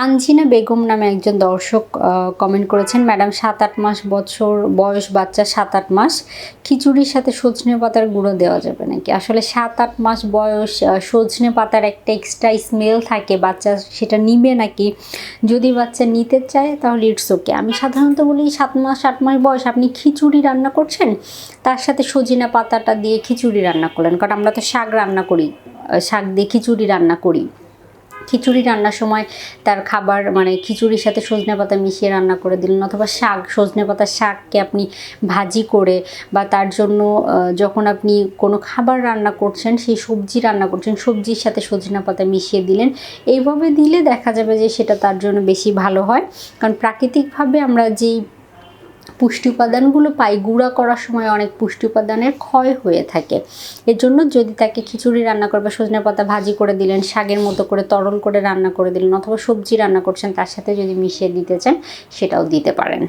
তানজিনা বেগম নামে একজন দর্শক কমেন্ট করেছেন ম্যাডাম সাত আট মাস বছর, বয়স বাচ্চা সাত আট মাস, খিচুড়ির সাথে সজনে পাতার গুঁড়ো দেওয়া যাবে নাকি? আসলে সাত আট মাস বয়স সজনে পাতার একটা এক্সট্রা স্মেল থাকে, বাচ্চা সেটা নিবে নাকি? যদি বাচ্চা নিতে চায় তাহলে ইটস ওকে আমি সাধারণত বলি সাত মাস, আট মাস বয়স, আপনি খিচুড়ি রান্না করছেন, তার সাথে সজিনা পাতাটা দিয়ে খিচুড়ি রান্না করলেন। কারণ আমরা তো শাক রান্না করি শাক দিয়ে খিচুড়ি রান্না করি। খিচুড়ি রান্নার সময় তার খাবার মানে খিচুড়ির সাথে সজনে পাতা মিশিয়ে রান্না করে দিলেন অথবা শাক, সজনে পাতার শাককে আপনি ভাজি করে বা তার জন্য যখন আপনি কোনো খাবার রান্না করছেন, সেই সবজি রান্না করছেন, সবজির সাথে সজনে পাতা মিশিয়ে দিলেন, এইভাবে দিলে দেখা যাবে যে সেটা তার জন্য বেশি ভালো হয়। কারণ প্রাকৃতিকভাবে আমরা যেই পুষ্টি উপাদানগুলো পাই, গুঁড়া করার সময় অনেক পুষ্টি উপাদানের ক্ষয় হয়ে থাকে। এর জন্য যদি তাকে খিচুড়ি রান্না করবে সজনে পাতা ভাজি করে দিলেন, শাকের মতো করে তরল করে রান্না করে দিলেন, অথবা সবজি রান্না করছেন, তার সাথে যদি মিশিয়ে দিতে চান, সেটাও দিতে পারেন।